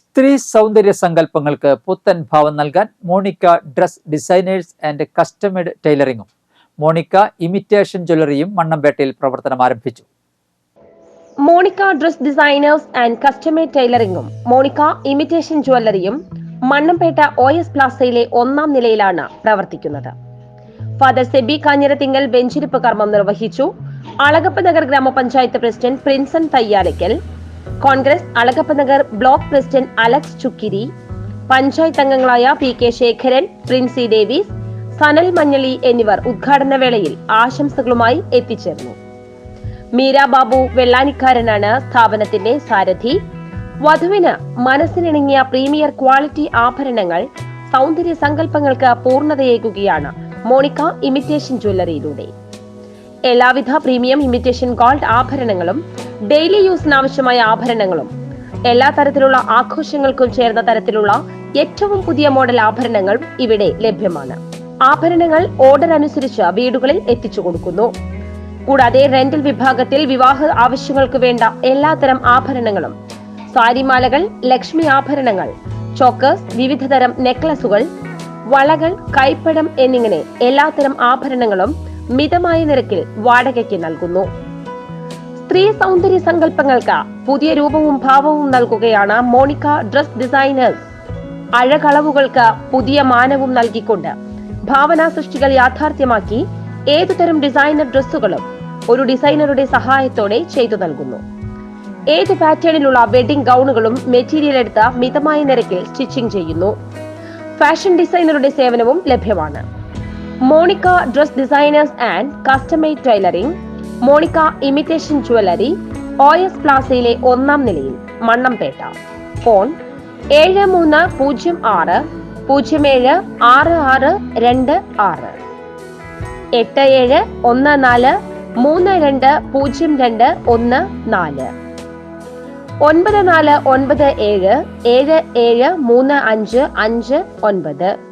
സ്ത്രീ സൗന്ദര്യ സങ്കല്പങ്ങൾക്ക് പുത്തൻ ഭാവം നൽകാൻ Monica dress designers and custom made ടൈലറിങ്ങും Monica imitation ജ്വല്ലറിയും മണ്ണമ്പേട്ടയിൽ പ്രവർത്തനം ആരംഭിച്ചു. Monica dress designers and custom made ടൈലറിങ്ങും Monica imitation ജ്വല്ലറിയും മണ്ണമ്പേട്ട ഒ എസ് പ്ലാസയിലെ ഒന്നാം നിലയിലാണ് പ്രവർത്തിക്കുന്നത്. ഫാദർ സെബി കാഞ്ഞിരത്തിങ്കൽ വെഞ്ചിരിപ്പ് കർമ്മം നിർവഹിച്ചു. അളകപ്പ് നഗർ ഗ്രാമപഞ്ചായത്ത് president Prinson Thayyalakkal Congress Alagappanagar block president Alex Chukkiri panchayat അംഗങ്ങളായ P K Sekharan Princy Davis Sanal Manjali എന്നിവർ ഉദ്ഘാടന വേളയിൽ ആശംസകളുമായി എത്തിച്ചേർന്നു. മീര ബാബു വെള്ളാനിക്കാരനാണ് സ്ഥാപനത്തിന്റെ സാരഥി. വധുവിന് മനസ്സിനിണങ്ങിയ പ്രീമിയർ ക്വാളിറ്റി ആഭരണങ്ങൾ സൗന്ദര്യ സങ്കല്പങ്ങൾക്ക് പൂർണതയേകുകയാണ് മോണിക്ക ഇമിറ്റേഷൻ ജ്വല്ലറിയിലൂടെ. എല്ലാവിധ പ്രീമിയം ഇമിറ്റേഷൻ ഗോൾഡ് ആഭരണങ്ങളും ഡെയിലി യൂസിന് ആവശ്യമായ ആഭരണങ്ങളും. എല്ലാ തരത്തിലുള്ള ആഘോഷങ്ങൾക്കും ചേർന്ന തരത്തിലുള്ള ഏറ്റവും പുതിയ മോഡൽ ആഭരണങ്ങൾ ഇവിടെ ലഭ്യമാണ്. ആഭരണങ്ങൾ ഓർഡർ അനുസരിച്ച് വീടുകളിൽ എത്തിച്ചു കൊടുക്കുന്നു. കൂടാതെ റെന്റൽ വിഭാഗത്തിൽ വിവാഹ ആവശ്യങ്ങൾക്ക് വേണ്ട എല്ലാത്തരം ആഭരണങ്ങളും സാരിമാലകൾ ലക്ഷ്മി ആഭരണങ്ങൾ ചോക്കേഴ്സ് വിവിധതരം നെക്ലസുകൾ വളകൾ കൈപ്പടം എന്നിങ്ങനെ എല്ലാത്തരം ആഭരണങ്ങളും മിതമായ നിരക്കിൽ വാടകയ്ക്ക് നൽകുന്നു. സ്ത്രീ സൗന്ദര്യ സങ്കല്പങ്ങൾക്ക് പുതിയ രൂപവും ഭാവവും നൽകുകയാണ് മോണിക്ക ഡ്രസ് ഡിസൈനേഴ്സ്. അഴകളവുകൾക്ക് പുതിയ മാനവും നൽകിക്കൊണ്ട് ഭാവനാ സൃഷ്ടികൾ യാഥാർത്ഥ്യമാക്കി ഏതുതരം ഡിസൈനർ ഡ്രസ്സുകളും ഒരു ഡിസൈനറുടെ സഹായത്തോടെ ചെയ്തു നൽകുന്നു. ഏത് പാറ്റേണിലുള്ള വെഡിംഗ് ഗൗണുകളും മെറ്റീരിയൽ എടുത്ത് മിതമായ നിരക്കിൽ സ്റ്റിച്ചിങ് ചെയ്യുന്നു. ഫാഷൻ ഡിസൈനറുടെ സേവനവും ലഭ്യമാണ്. Monica dress designers and customised tailoring Monica imitation jewellery O S പ്ലാസയിലെ ഒന്നാം നിലയിൽ മണ്ണംപേട്ട. ഫോൺ ഏഴ് മൂന്ന് പൂജ്യം ആറ് പൂജ്യം ഏഴ് ആറ് ആറ് രണ്ട് ആറ്. എട്ട് ഏഴ് ഒന്ന് നാല് മൂന്ന് രണ്ട് പൂജ്യം രണ്ട് ഒന്ന് നാല്. ഒൻപത് നാല് ഒൻപത് ഏഴ് ഏഴ് ഏഴ് മൂന്ന് അഞ്ച് അഞ്ച് ഒൻപത്.